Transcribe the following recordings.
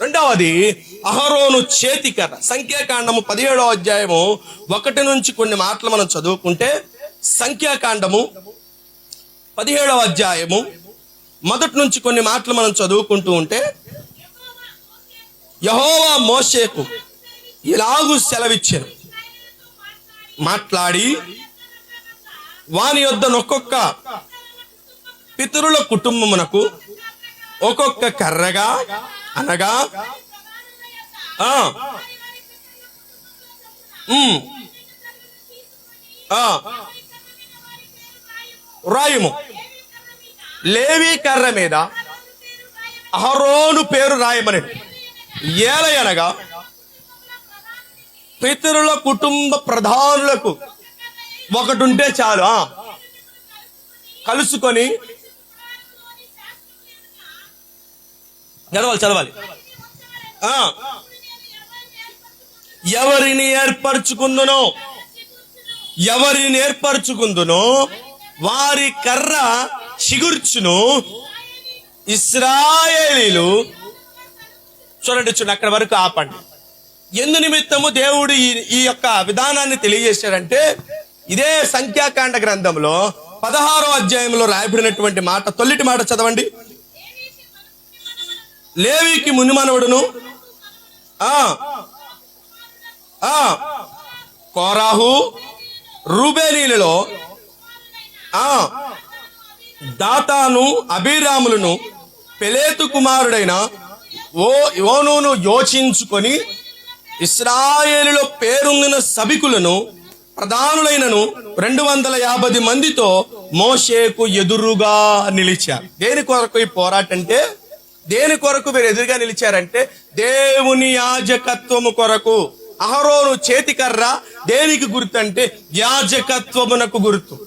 రెండవది అహరోను చేతికర్ర. సంఖ్యాకాండము పదిహేడవ అధ్యాయము ఒకటి నుంచి కొన్ని మాటలు మనం చదువుకుంటే సంఖ్యాకాండము పదిహేడవ అధ్యాయము మొదటి నుంచి కొన్ని మాటలు మనం చదువుకుంటూ ఉంటే యహోవా మోషేకు ఇలాగూ సెలవిచ్చారు. మాట్లాడి వాని యొద్ద నొక్కొక్క పితరుల కుటుంబమునకు ఒక్కొక్క కర్రగా అనగా? ఆ. రాయుము. లేవి కర్ర మీద అహరోను పేరు రాయమని. ఏలయనగా పితరుల కుటుంబ ప్రధానులకు ఒకటుంటే చాలు కలుసుకొని చదవాలి చదవాలి. ఆ. ఎవరిని ఏర్పరచుకుందునో? ఎవరిని ఏర్పరచుకుందునో? వారి కర్ర చిగుర్చును. ఇస్రాయేలీలు. చూడండి చూడండి అక్కడ వరకు ఆపండి. ఎందు నిమిత్తము దేవుడు ఈ ఈ యొక్క విధానాన్ని తెలియజేశాడంటే ఇదే సంఖ్యాకాండ గ్రంథంలో పదహారో అధ్యాయంలో రాయబడినటువంటి మాట తొల్లిటి మాట చదవండి. లేవికి మునిమనవుడును ఆ. కోరాహు రూబేలీలలో ఆ. దాతాను అభిరాములను పెలేతు కుమారుడైన ఓ యోనును యోచించుకొని ఇస్రాయేలులో పేరుందిన సభికులను ప్రధానులైనను రెండు వందల యాభై మందితో మోషేకు ఎదురుగా నిలిచారు. దేని కొరకు ఈ పోరాటం అంటే దేని కొరకు మీరు ఎదురుగా నిలిచారంటే దేవుని యాజకత్వము కొరకు. అహరోను చేతికర్ర దేనికి గుర్తు అంటే యాజకత్వమునకు గుర్తు.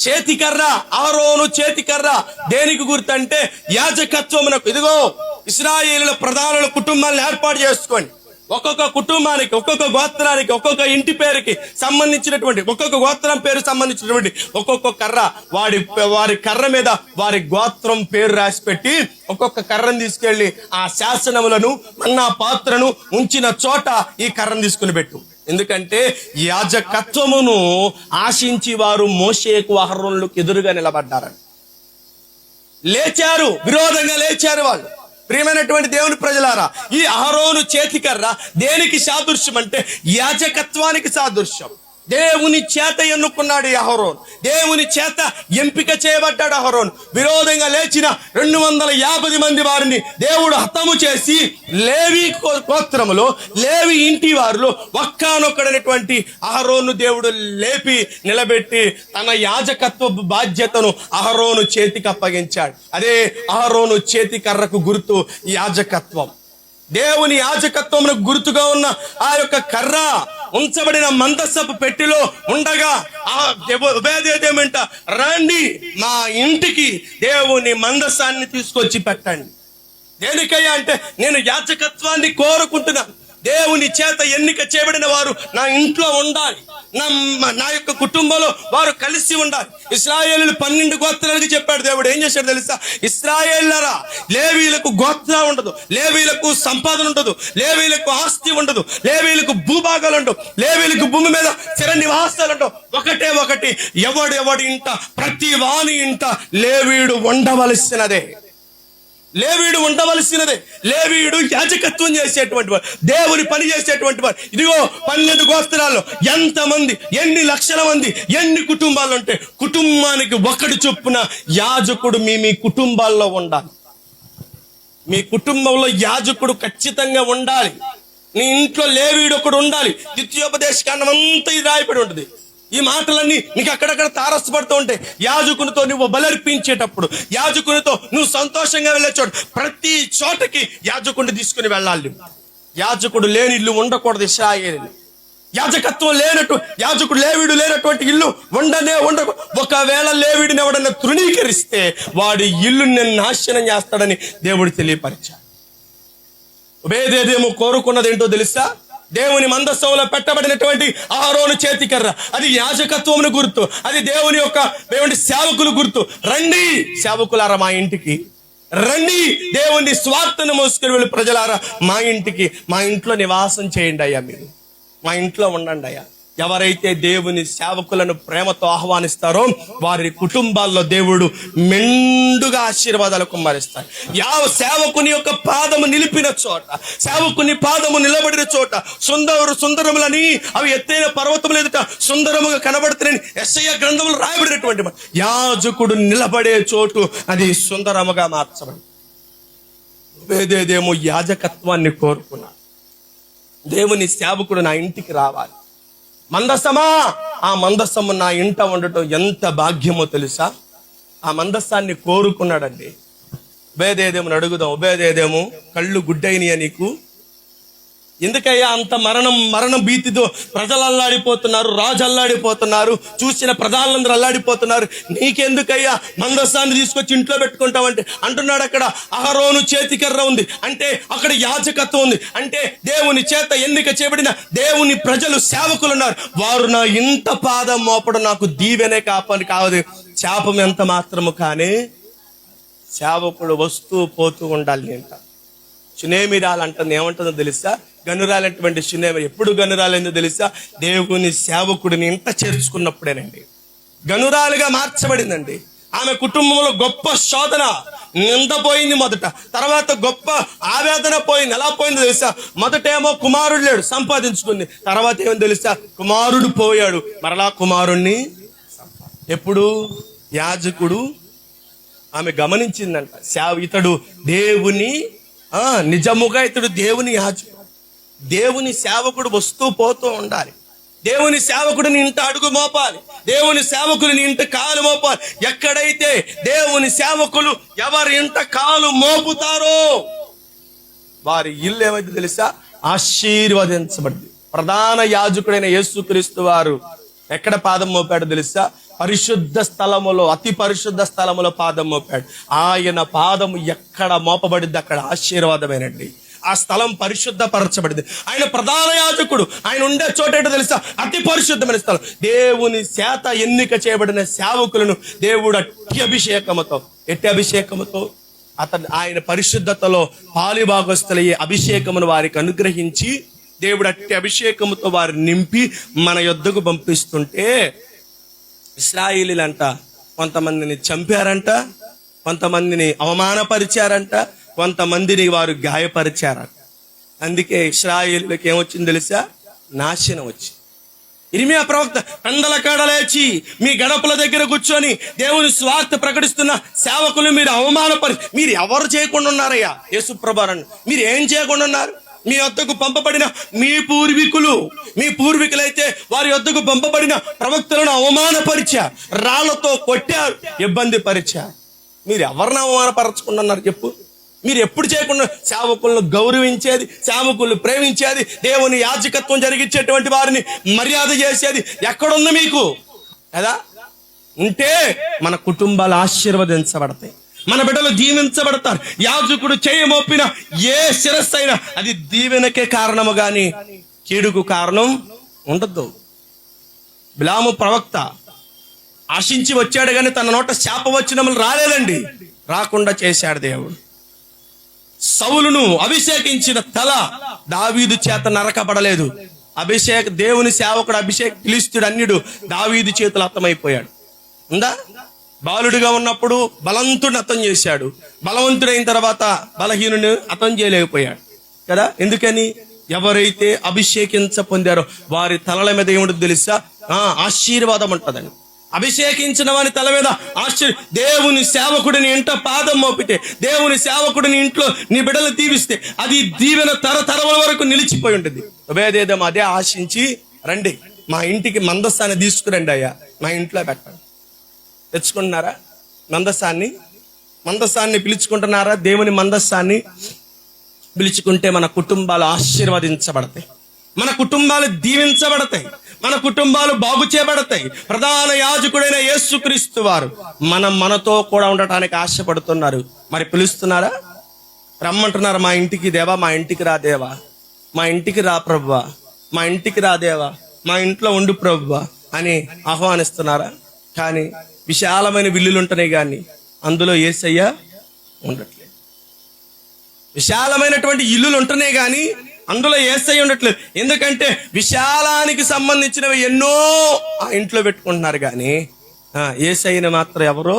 చేతికర్ర ఆరోను చేతికర్ర దేనికి గుర్తంటే యాజకత్వమునకు. ఇదిగో ఇస్రాయేలీల ప్రధానుల కుటుంబాలను ఏర్పాటు చేసుకోండి. ఒక్కొక్క కుటుంబానికి ఒక్కొక్క గోత్రానికి ఒక్కొక్క ఇంటి పేరుకి సంబంధించినటువంటి ఒక్కొక్క గోత్రం పేరు సంబంధించినటువంటి ఒక్కొక్క కర్ర. వాడి వారి కర్ర మీద వారి గోత్రం పేరు రాసి పెట్టి ఒక్కొక్క కర్రను తీసుకెళ్ళి ఆ శాసనములను మన్నా పాత్రను ఉంచిన చోట ఈ కర్రను తీసుకుని పెట్టు. ఎందుకంటే యాజకత్వమును ఆశించి వారు మోషేకు అహర్రులకు ఎదురుగా నిలబడ్డారని లేచారు విరోధంగా లేచారు వాళ్ళు. ప్రియమైనటువంటి దేవుని ప్రజలారా ఈ అహరోను చేతికర్ర దేనికి సాదృశ్యం అంటే యాజకత్వానికి సాదృశ్యం. దేవుని చేత ఎన్నుకున్నాడు ఈ అహరోన్. దేవుని చేత ఎంపిక చేయబడ్డాడు అహరోన్. విరోధంగా లేచిన రెండు వందల యాభై మంది వారిని దేవుడు హతము చేసి లేవి గోత్రములో లేవి ఇంటి వారిలో ఒక్కనొక్కడైనటువంటి అహరోను దేవుడు లేపి నిలబెట్టి తన యాజకత్వ బాధ్యతను అహరోను చేతికి అప్పగించాడు. అదే అహరోను చేతి కర్రకు గుర్తు యాజకత్వం. దేవుని యాజకత్వమునకు గుర్తుగా ఉన్న ఆ యొక్క కర్ర ఉంచబడిన మందస్సపు పెట్టిలో ఉండగా ఆ ఉపేదేదేమంట రండి మా ఇంటికి దేవుని మందస్సాన్ని తీసుకొచ్చి పెట్టండి. దేనికయ్యా అంటే నేను యాచకత్వాన్ని కోరుకుంటున్నాను దేవుని చేత ఎన్నిక చేయబడిన వారు నా ఇంట్లో ఉండాలి. నా నా యొక్క కుటుంబంలో వారు కలిసి ఉండాలి. ఇస్రాయేలు పన్నెండు గోత్రాలకి చెప్పాడు దేవుడు. ఏం చేశాడు తెలుసా? ఇస్రాయేళ్ళరా లేవీలకు గోత్ర ఉండదు. లేవీలకు సంపాదన ఉండదు. లేవీలకు ఆస్తి ఉండదు. లేవీలకు భూభాగాలు ఉండవు. లేవీలకు భూమి మీద చిర నివాసాలు ఉండవు. ఒకటే ఒకటి ఎవడెవడి ఇంట ప్రతి వాని ఇంట లేవీడు ఉండవలసినదే. లేవీడు ఉండవలసినదే. లేవీడు యాజకత్వం చేసేటువంటి వాడు దేవుని పని చేసేటువంటి వాడు. ఇదిగో పన్నెండు గోస్త్రాల్లో ఎంతమంది ఎన్ని లక్షల మంది ఎన్ని కుటుంబాలు ఉంటే కుటుంబానికి ఒకటి చొప్పున యాజకుడు మీ మీ కుటుంబాల్లో ఉండాలి. మీ కుటుంబంలో యాజకుడు ఖచ్చితంగా ఉండాలి. నీ ఇంట్లో లేవీడు ఒకడు ఉండాలి. ద్వితీయోపదేశ కాండం అంతా ఇది రాయబడి ఉంటుంది. ఈ మాటలన్నీ నీకు అక్కడక్కడ తారసపడుతూ ఉంటాయి. యాజకునితో నువ్వు బలర్పించేటప్పుడు యాజకునితో నువ్వు సంతోషంగా వెళ్ళే చోటు ప్రతి చోటకి యాజకుడిని తీసుకుని వెళ్ళాలి యాజకుడు లేని ఇల్లు ఉండకూడదు ఇస్రాయేలు యాజకత్వం లేనట్టు యాజకుడు లేవిడు లేనటువంటి ఇల్లు ఉండనే ఉండ ఒకవేళ లేవిడిని ఎవడన్నా తృణీకరిస్తే వాడి ఇల్లు నేను నాశనం చేస్తాడని దేవుడు తెలియపరిచాడు. ఉభయదేదేమో కోరుకున్నది ఏంటో తెలుసా? దేవుని మందస్సంలో పెట్టబడినటువంటి ఆరోను చేతికర్ర అది యాజకత్వమును గుర్తు. అది దేవుని యొక్క దేవుని సేవకులు గుర్తు. రండి సేవకులారా మా ఇంటికి. రండి దేవుని స్వార్థను మోసుకుని వెళ్ళి ప్రజలారా మా ఇంటికి. మా ఇంట్లో నివాసం చేయండి అయ్యా మీరు. మా ఇంట్లో ఉండండి అయ్యా. ఎవరైతే దేవుని సేవకులను ప్రేమతో ఆహ్వానిస్తారో వారి కుటుంబాల్లో దేవుడు మెండుగా ఆశీర్వాదాలు కుమ్మరిస్తారు యావ సేవకుని యొక్క పాదము నిలిపిన చోట సేవకుని పాదము నిలబడిన చోట సుందరు సుందరములని అవి ఎత్తైన పర్వతములు ఎదుట సుందరముగా కనబడుతున్నాయి ఎస్ఐ గ్రంథములు రాయబడినటువంటి యాజకుడు నిలబడే చోటు అది సుందరముగా మార్చబడి. వేదేదేమో యాజకత్వాన్ని కోరుకున్నాడు దేవుని సేవకుడు నా ఇంటికి రావాలి. మందస్తమా ఆ మందస్తము నా ఇంట ఉండటం ఎంత భాగ్యమో తెలుసా? ఆ మందస్థాన్ని కోరుకున్నాడండి. ఉభయదేదేమని అడుగుదాం. ఉభయదేదేమో కళ్ళు గుడ్డైనయా నీకు? ఎందుకయ్యా అంత మరణం మరణం భీతితో ప్రజలు అల్లాడిపోతున్నారు రాజు అల్లాడిపోతున్నారు చూసిన ప్రజలందరూ అల్లాడిపోతున్నారు. నీకెందుకయ్యా మందస్సాన్ని తీసుకొచ్చి ఇంట్లో పెట్టుకుంటావంటే? అంటున్నాడు అక్కడ అహరోను చేతికర్ర ఉంది. అంటే అక్కడ యాచకత్వం ఉంది. అంటే దేవుని చేత ఎన్నిక చేయబడిన దేవుని ప్రజలు సేవకులు ఉన్నారు వారు నా ఇంత పాదం మోపడం నాకు దీవెనే కాపని కావదు శాపం ఎంత మాత్రము కానీ సేవకుడు వస్తూ పోతూ ఉండాలి అంట. సునేమిరాలు అంటుంది. ఏమంటుందో తెలుసా? గనురాలటువంటి సునేమి ఎప్పుడు గనురాలైందో తెలుసా? దేవుని సేవకుడిని ఇంత చేర్చుకున్నప్పుడేనండి. గనురాలుగా మార్చబడిందండి. ఆమె కుటుంబంలో గొప్ప శోధన నిందపోయింది మొదట. తర్వాత గొప్ప ఆవేదన పోయింది. ఎలా పోయిందో తెలుసా? మొదటేమో కుమారుడు లేడు సంపాదించుకుంది. తర్వాత ఏమో తెలుసా? కుమారుడు పోయాడు. మరలా కుమారుణ్ణి ఎప్పుడు? యాజకుడు ఆమె గమనించిందంట. సేవ ఇతడు దేవుని నిజముగా ఇతడు దేవుని యాజకుడు. దేవుని సేవకుడు వస్తూ పోతూ ఉండాలి. దేవుని సేవకుడిని ఇంట అడుగు మోపాలి. దేవుని సేవకుడిని ఇంట కాలు మోపాలి. ఎక్కడైతే దేవుని సేవకులు ఎవరి ఇంట కాలు మోపుతారో వారి ఇల్లు ఏమైతే తెలుసా? ఆశీర్వదించబడింది. ప్రధాన యాజకుడైన యేసుక్రీస్తు వారు ఎక్కడ పాదం మోపాడో తెలుసా? పరిశుద్ధ స్థలములో అతి పరిశుద్ధ స్థలములో పాదం మోపాడు. ఆయన పాదము ఎక్కడ మోపబడింది? అక్కడ ఆశీర్వాదమేనండి. ఆ స్థలం పరిశుద్ధపరచబడింది. ఆయన ప్రధాన యాజకుడు. ఆయన ఉండే చోట తెలుసా? అతి పరిశుద్ధమైన స్థలం. దేవుని శాత ఎన్నిక చేయబడిన సేవకులను దేవుడు అట్టి అభిషేకముతో ఎట్టి అభిషేకముతో అతను ఆయన పరిశుద్ధతలో పాలిభాగస్తులయ్యే అభిషేకమును వారికి అనుగ్రహించి దేవుడు అట్టి అభిషేకముతో వారిని నింపి మన యొద్దకు పంపిస్తుంటే ఇస్రాయిలీలంట కొంతమందిని చంపారంట కొంతమందిని అవమానపరిచారంట కొంతమందిని వారు గాయపరిచారట అందుకే ఇస్రాయిలీలకు ఏమొచ్చింది తెలుసా? నాశనం వచ్చింది. ఇరిమియా ప్రవక్త కండల కడలేచి మీ గడపల దగ్గర కూర్చొని దేవుని స్వార్థ ప్రకటిస్తున్న సేవకులు మీరు అవమానపరి మీరు ఎవరు చేయకుండా ఉన్నారయ్యా? యేసుప్రభారన్ మీరు ఏం చేయకుండా ఉన్నారు? మీ వద్దకు పంపబడిన మీ పూర్వీకులు మీ పూర్వీకులైతే వారి వద్దకు పంపబడిన ప్రవక్తలను అవమానపరిచారు రాళ్ళతో కొట్టారు ఇబ్బంది పరిచారు మీరు ఎవరిని అవమానపరచుకుంటున్నారు చెప్పు? మీరు ఎప్పుడు చేయకుండా సేవకులను గౌరవించేది సేవకులను ప్రేమించేది దేవుని యాజకత్వం జరిగించేటువంటి వారిని మర్యాద చేసేది ఎక్కడుంది మీకు? కదా? ఉంటే మన కుటుంబాలు ఆశీర్వదించబడతాయి. మన బిడ్డలు దీవించబడతారు. యాజకుడు చేయమోపిన ఏ శిరస్సు అయినా అది దీవెనకే కారణము గాని కీడుకు కారణం ఉండద్దు బిలాము ప్రవక్త ఆశించి వచ్చాడు కానీ తన నోట శాప వచ్చినములు రాలేదండి. రాకుండా చేశాడు దేవుడు. సౌలును అభిషేకించిన తల దావీదు చేత నరకబడలేదు. అభిషేక్ దేవుని సేవకుడు అభిషేక్ పిలిస్తుడు అన్యుడు దావీదు చేతులు అర్థమైపోయాడు. ఉందా? బాలుడిగా ఉన్నప్పుడు బలవంతుడిని అర్థం చేశాడు. బలవంతుడైన తర్వాత బలహీనుని అర్థం చేయలేకపోయాడు. కదా? ఎందుకని? ఎవరైతే అభిషేకించ పొందారో వారి తలల మీద ఏమిటో తెలుసా? ఆ ఆశీర్వాదం ఉంటుందండి. అభిషేకించినవాని తల మీద ఆశ్చర్య దేవుని సేవకుడిని ఇంట పాదం మోపితే దేవుని సేవకుడిని ఇంట్లో నీ బిడ్డలు దీవిస్తే అది దీవెన తరతరముల వరకు నిలిచిపోయి ఉంటుంది ఉభయదేదం అదే ఆశించి రండి మా ఇంటికి మందస్థాన్ని తీసుకురండి అయ్యా మా ఇంట్లో పెట్టండి. తెచ్చుకుంటున్నారా? మందస్సాన్ని మందస్థాన్ని పిలుచుకుంటున్నారా? దేవుని మందస్థాన్ని పిలుచుకుంటే మన కుటుంబాలు ఆశీర్వదించబడతాయి. మన కుటుంబాలు దీవించబడతాయి. మన కుటుంబాలు బాగు చేయబడతాయి. ప్రధాన యాజకుడైన యేసుక్రీస్తు వారు మనం మనతో కూడా ఉండటానికి ఆశపడుతున్నారు. మరి పిలుస్తున్నారా? రమ్మంటున్నారు? మా ఇంటికి దేవా మా ఇంటికి రా దేవా. మా ఇంటికి రా ప్రభువా. మా ఇంటికి రా దేవా. మా ఇంట్లో ఉండు ప్రభువా అని ఆహ్వానిస్తున్నారా? కానీ విశాలమైన విల్లులు ఉంటున్నాయి కానీ అందులో ఏసయ్య ఉండట్లేదు. విశాలమైనటువంటి ఇల్లులు ఉంటున్నాయి కానీ అందులో ఏసై ఉండట్లేదు. ఎందుకంటే విశాలానికి సంబంధించినవి ఎన్నో ఆ ఇంట్లో పెట్టుకుంటున్నారు కానీ ఏసైని మాత్రం ఎవరో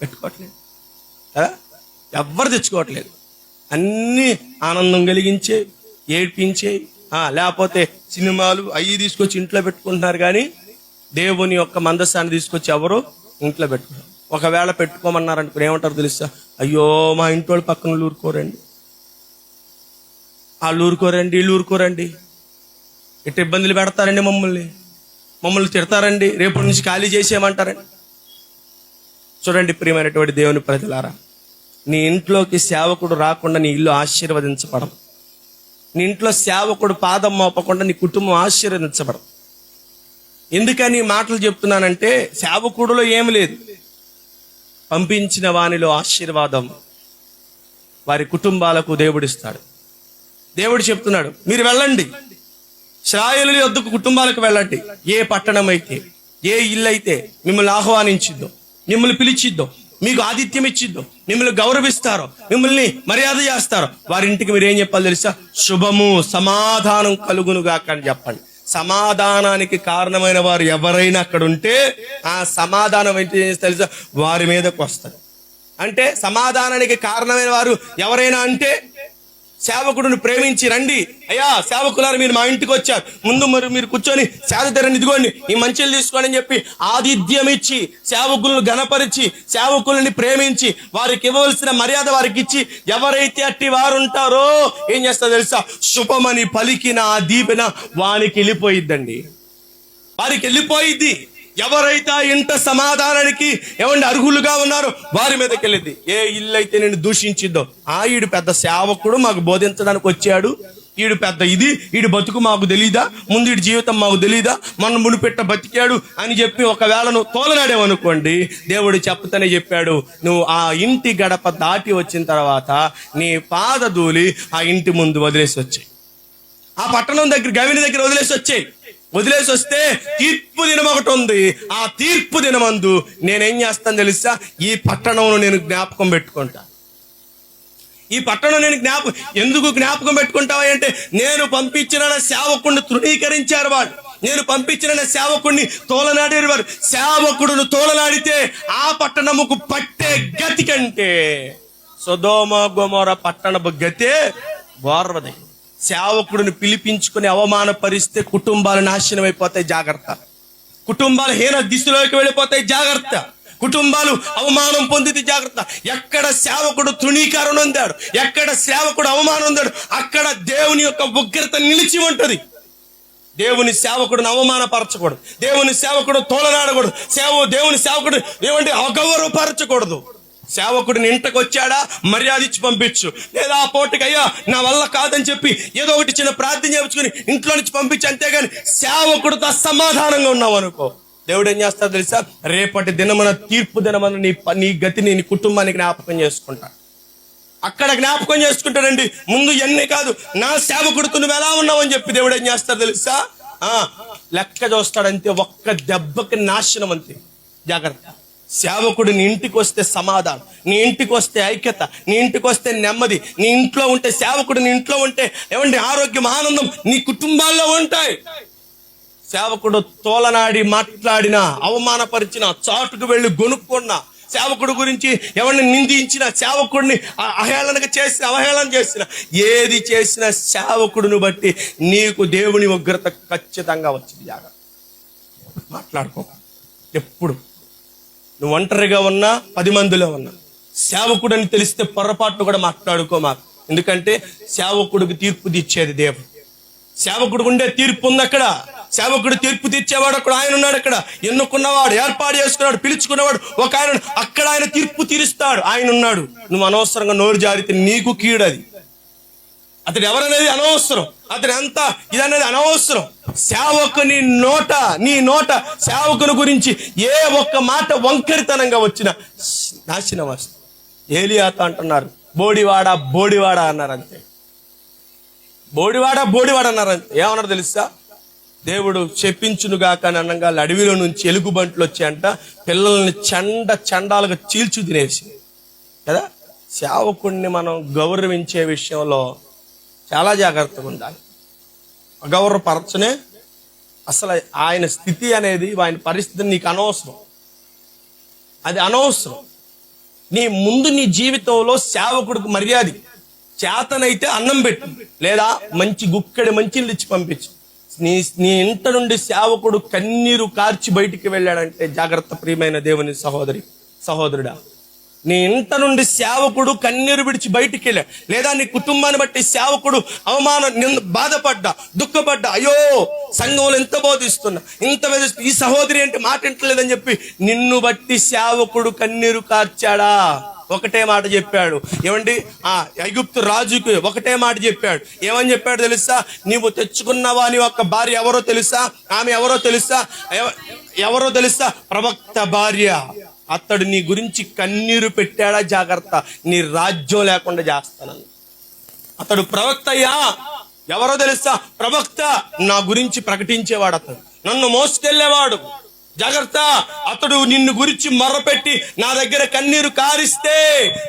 పెట్టుకోవట్లేదు. ఎవ్వరు తెచ్చుకోవట్లేదు. అన్నీ ఆనందం కలిగించే ఏడ్పించే లేకపోతే సినిమాలు అవి తీసుకొచ్చి ఇంట్లో పెట్టుకుంటున్నారు కానీ దేవుని యొక్క మందస్సాన్ని తీసుకొచ్చి ఎవరు ఇంట్లో పెట్టుకుంటారు ఒకవేళ పెట్టుకోమన్నారనుకుని ఏమంటారు తెలుసా? అయ్యో మా ఇంటి వాళ్ళు పక్కన ఊరుకోరండి. వాళ్ళు ఊరుకోరండి వీళ్ళు ఊరుకోరండి ఇట్ట ఇబ్బందులు పెడతారండి మమ్మల్ని. మమ్మల్ని తిడతారండి. రేపటి నుంచి ఖాళీ చేసేయమంటారండి. చూడండి ప్రియమైనటువంటి దేవుని ప్రజలారా నీ ఇంట్లోకి సేవకుడు రాకుండా నీ ఇల్లు ఆశీర్వదించబడదు. నీ ఇంట్లో సేవకుడు పాదం మోపకుండా నీ కుటుంబం ఆశీర్వదించబడదు. ఎందుకని మాటలు చెప్తున్నానంటే సేవకుడులో ఏమి లేదు. పంపించిన వానిలో ఆశీర్వాదం. వారి కుటుంబాలకు దేవుడిస్తాడు. దేవుడు చెప్తున్నాడు మీరు వెళ్ళండి. శ్రాయుల వద్దకు కుటుంబాలకు వెళ్ళండి. ఏ పట్టణం అయితే ఏ ఇల్లు అయితే మిమ్మల్ని ఆహ్వానించిద్దో మిమ్మల్ని పిలిచిద్దో మీకు ఆతిథ్యం ఇచ్చిద్దో మిమ్మల్ని గౌరవిస్తారో మిమ్మల్ని మర్యాద చేస్తారో వారి ఇంటికి మీరు ఏం చెప్పాలి తెలుసా? శుభము సమాధానం కలుగునుగాక అని చెప్పండి. సమాధానానికి కారణమైన వారు ఎవరైనా అక్కడ ఉంటే ఆ సమాధానం ఏంటి తెలుసా? వారి మీదకు వస్తుంది. అంటే సమాధానానికి కారణమైన వారు ఎవరైనా అంటే సేవకుడిని ప్రేమించి రండి. అయ్యా సేవకులారు మీరు మా ఇంటికి వచ్చారు. ముందు మరి మీరు కూర్చొని సేద తెరని ఇదిగోండి ఈ మంచిలు తీసుకోండి అని చెప్పి ఆతిథ్యం ఇచ్చి సేవకులను గణపరిచి సేవకులని ప్రేమించి వారికి ఇవ్వవలసిన మర్యాద వారికి ఇచ్చి ఎవరైతే అట్టి వారు ఉంటారో ఏం చేస్తా తెలుసా? శుభమని పలికిన ఆ దీపెన వానికి వెళ్ళిపోయిద్దండి. వారికి వెళ్ళిపోయిద్ది. ఎవరైతే ఇంత సమాధానానికి ఏమండి అర్హులుగా ఉన్నారో వారి మీదకి వెళ్ళింది ఏ ఇల్లు అయితే నేను దూషించిందో ఆ ఈడు పెద్ద సేవకుడు మాకు బోధించడానికి వచ్చాడు. ఈడు పెద్ద ఇది ఈడు బతుకు మాకు తెలీదా ముందు ఈడు జీవితం మాకు తెలీదా మన మునిపెట్ట బతికాడు అని చెప్పి ఒకవేళ నువ్వు తోలనాడేమనుకోండి దేవుడు చెప్తానే చెప్పాడు నువ్వు ఆ ఇంటి గడప దాటి వచ్చిన తర్వాత నీ పాద దూలి ఆ ఇంటి ముందు వదిలేసి వచ్చాయి. ఆ పట్టణం దగ్గర గవిని దగ్గర వదిలేసి వచ్చాయి. వదిలేసి వస్తే తీర్పు దినం ఒకటి ఉంది. ఆ తీర్పు దినమందు నేనేం చేస్తాను తెలుసా? ఈ పట్టణంలో నేను జ్ఞాపకం పెట్టుకుంటా. ఈ పట్టణం నేను జ్ఞాపకం ఎందుకు జ్ఞాపకం పెట్టుకుంటావా అంటే నేను పంపించిన నా సేవకుడిని తృణీకరించారు వాడు నేను పంపించిన నా సేవకుడిని తోలనాడారు వారు సేవకుడును తోలనాడితే ఆ పట్టణముకు పట్టే గతి కంటే సుధోమ గోమోర పట్టణపు గతే గోర్వదై. సేవకుడిని పిలిపించుకుని అవమానపరిస్తే కుటుంబాలు నాశనం అయిపోతాయి జాగ్రత్త. కుటుంబాలు హీన దిశలోకి వెళ్ళిపోతాయి జాగ్రత్త. కుటుంబాలు అవమానం పొందితే జాగ్రత్త. ఎక్కడ సేవకుడు తృణీకరణ ఉందాడు ఎక్కడ సేవకుడు అవమానం ఉందాడు అక్కడ దేవుని యొక్క ఉగ్రత నిలిచి ఉంటుంది. దేవుని సేవకుడిని అవమానపరచకూడదు. దేవుని సేవకుడు తోలనాడకూడదు. సేవ దేవుని సేవకుడు ఏమంటే అగౌరవపరచకూడదు. సేవకుడిని ఇంటకొచ్చాడా మర్యాద ఇచ్చి పంపించు. లేదా ఆ పూటకి అయ్యా నా వల్ల కాదని చెప్పి ఏదో ఒకటి చిన్న ప్రార్థన చేయించుకుని ఇంట్లో నుంచి పంపించి అంతేగాని సేవకుడితో సమాధానంగా ఉన్నావు అనుకో. దేవుడు ఏం చేస్తాడు తెలుసా? రేపటి దినమన తీర్పు దినమన నీ ప- నీ గతిని నీ కుటుంబానికి జ్ఞాపకం చేసుకుంటాడు. అక్కడ జ్ఞాపకం చేసుకుంటాడండి. ముందు ఎన్ని కాదు నా సేవకుడితో నువ్వు ఎలా ఉన్నావు అని చెప్పి దేవుడు ఏం చేస్తాడు తెలుసా? ఆ లెక్క చూస్తాడంతే ఒక్క దెబ్బకి నాశనం అంతే. జాగ్రత్త. సేవకుడు నీ ఇంటికి వస్తే సమాధానం నీ ఇంటికి వస్తే ఐక్యత నీ ఇంటికి వస్తే నెమ్మది నీ ఇంట్లో ఉంటే సేవకుడు నీ ఇంట్లో ఉంటే ఏమండి ఆరోగ్యం ఆనందం నీ కుటుంబాల్లో ఉంటాయి. సేవకుడు తోలనాడి మాట్లాడిన అవమానపరిచిన చాటుకు వెళ్ళి గొనుక్కున్నా సేవకుడు గురించి ఎవరిని నిందించిన సేవకుడిని అ- అవహేళనగా చేసిన అవహేళన చేసిన ఏది చేసిన సేవకుడిని బట్టి నీకు దేవుని ఉగ్రత ఖచ్చితంగా వచ్చింది జాగ్రత్త. మాట్లాడుకో. ఎప్పుడు నువ్వు ఒంటరిగా ఉన్నా పది మందిలో ఉన్నా. సేవకుడు అని తెలిస్తే పొరపాటును కూడా మాట్లాడుకో మాకు. ఎందుకంటే సేవకుడికి తీర్పు తీర్చేది దేవుడు. సేవకుడు ఉండే తీర్పు ఉంది అక్కడ. సేవకుడు తీర్పు తీర్చేవాడు అక్కడ ఆయన ఉన్నాడు అక్కడ. ఎన్నుకున్నవాడు ఏర్పాటు చేసుకున్నాడు పిలుచుకున్నవాడు ఒక ఆయన అక్కడ ఆయన తీర్పు తీరుస్తాడు. ఆయన ఉన్నాడు. నువ్వు అనవసరంగా నోరు జారితే నీకు కీడది. అతడు ఎవరనేది అనవసరం. అతడు ఎంత ఇదనేది అనవసరం. సేవకుని నోట నీ నోట సేవకుని గురించి ఏ ఒక్క మాట వంకరితనంగా వచ్చిన నాశనం వస్తుంది. ఏలియాత అంటున్నారు బోడివాడ బోడివాడ అన్నారు అంతే బోడివాడ బోడివాడ అన్నారు అంతే ఏమన్నారు తెలుసా? దేవుడు చెప్పించునుగాక అని అనగా అడవిలో నుంచి ఎలుగుబంట్లు వచ్చాయంట. పిల్లల్ని చండ చండాలుగా చీల్చు తినేసి కదా? సేవకుణ్ణి మనం గౌరవించే విషయంలో చాలా జాగ్రత్తగా ఉండాలి. అగౌరవపరచనే అసలు ఆయన స్థితి అనేది ఆయన పరిస్థితి నీకు అనవసరం. అది అనవసరం. నీ ముందు నీ జీవితంలో సేవకుడికి మర్యాద. చేతనైతే అన్నం పెట్టు. లేదా మంచి గుక్కడి మంచిని ఇచ్చి పంపించు. నీ నీ ఇంట నుండి సేవకుడు కన్నీరు కార్చి బయటికి వెళ్ళాడంటే జాగ్రత్త ప్రియమైన దేవుని సహోదరి సహోదరుడా. నీ ఇంట నుండి సేవకుడు కన్నీరు విడిచి బయటికి వెళ్ళా లేదా నీ కుటుంబాన్ని బట్టి సేవకుడు అవమానం బాధపడ్డా దుఃఖపడ్డా అయ్యో సంఘంలో ఎంత బోధిస్తున్నా ఇంత ఈ సహోదరి ఏంటి మాట ఇంటలేదని చెప్పి నిన్ను బట్టి సేవకుడు కన్నీరు కార్చాడా? ఒకటే మాట చెప్పాడు. ఏమండి? ఆ ఐగుప్తు రాజుకి ఒకటే మాట చెప్పాడు. ఏమని చెప్పాడు తెలుసా? నీవు తెచ్చుకున్నావా నీ యొక్క భార్య ఎవరో తెలుసా? ఆమె ఎవరో తెలుసా? ఎవ- ఎవరో తెలుసా? ప్రవక్త భార్య. అతడు నీ గురించి కన్నీరు పెట్టాడా జాగ్రత్త. నీ రాజ్యం లేకుండా చేస్తానని అతడు ప్రవక్త అయ్యా. ఎవరో తెలుసా? ప్రవక్త నా గురించి ప్రకటించేవాడు అతడు. నన్ను మోసుకెళ్ళేవాడు జాగ్రత్త. అతడు నిన్ను గురించి మొరపెట్టి నా దగ్గర కన్నీరు కారిస్తే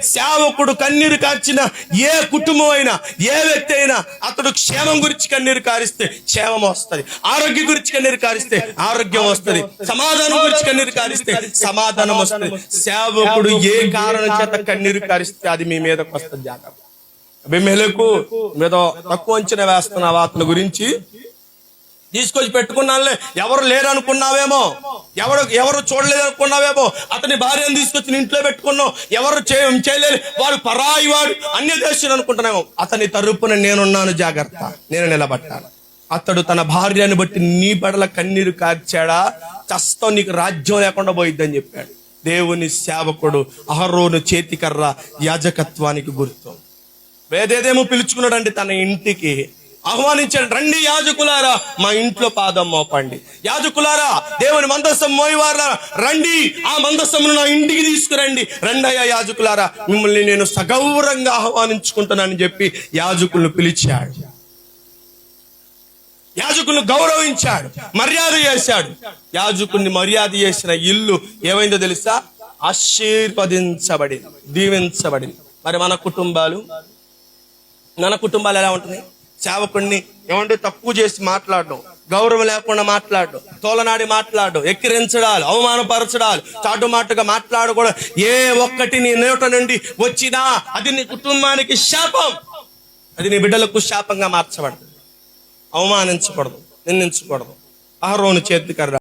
సేవకుడు కన్నీరు కార్చిన ఏ కుటుంబం అయినా ఏ వ్యక్తి అయినా అతడు క్షేమం గురించి కన్నీరు కారిస్తే క్షేమం వస్తుంది. ఆరోగ్యం గురించి కన్నీరు కారిస్తే ఆరోగ్యం వస్తుంది. సమాధానం గురించి కన్నీరు కారిస్తే సమాధానం వస్తుంది. సేవకుడు ఏ కారణం చేత కన్నీరు కారిస్తే అది మీ మీదకి వస్తుంది జాగ్రత్త. అభిమేలకు మీద తక్కువ అంచనా వేస్తున్నావా అతని గురించి తీసుకొచ్చి పెట్టుకున్నానులే. ఎవరు లేరనుకున్నావేమో? ఎవరు ఎవరు చూడలేదు అనుకున్నావేమో అతని భార్యను తీసుకొచ్చి ఇంట్లో పెట్టుకున్నావు. ఎవరు చేయలేదు వాడు పరాయి వాడు అన్య దేశం అనుకుంటున్నాము అతని తరపున నేనున్నాను జాగ్రత్త. నేను నిలబట్టాను అతడు తన భార్యను బట్టి నీ పడల కన్నీరు కార్చాడా చస్తం నీకు రాజ్యం లేకుండా పోయిద్దని చెప్పాడు. దేవుని సేవకుడు అహరోను చేతికర్ర యాజకత్వానికి గుర్తు. వేదేదేమో పిలుచుకున్నాడండి తన ఇంటికి. ఆహ్వానించాడు రండి యాజకులారా మా ఇంట్లో పాదం మోపండి. యాజకులారా దేవుని మందస్సం మోయవారా? రండి ఆ మందస్సమును నా ఇంటికి తీసుకురండి. రండయ్యా యాజకులారా మిమ్మల్ని నేను సగౌరంగా ఆహ్వానించుకుంటున్నానని చెప్పి యాజకులను పిలిచాడు. యాజకులను గౌరవించాడు మర్యాద చేశాడు. యాజకుని మర్యాద చేసిన ఇల్లు ఏమైందో తెలుసా? ఆశీర్వదించబడింది దీవించబడింది. మరి మన కుటుంబాలు? మన కుటుంబాలు ఎలా ఉంటున్నాయి? సేవకుడిని ఏమంటే తక్కువ చేసి మాట్లాడడం గౌరవం లేకుండా మాట్లాడడం తోలనాడి మాట్లాడు ఎక్కిరించడాలు అవమానపరచడాలు చాటుమాటుగా మాట్లాడకూడదు. ఏ ఒక్కటి నీ నోట నుండి వచ్చినా అది నీ కుటుంబానికి శాపం. అది నీ బిడ్డలకు శాపంగా మార్చబడదు. అవమానించకూడదు నిందించకూడదు. అహరోను చేతికర్ర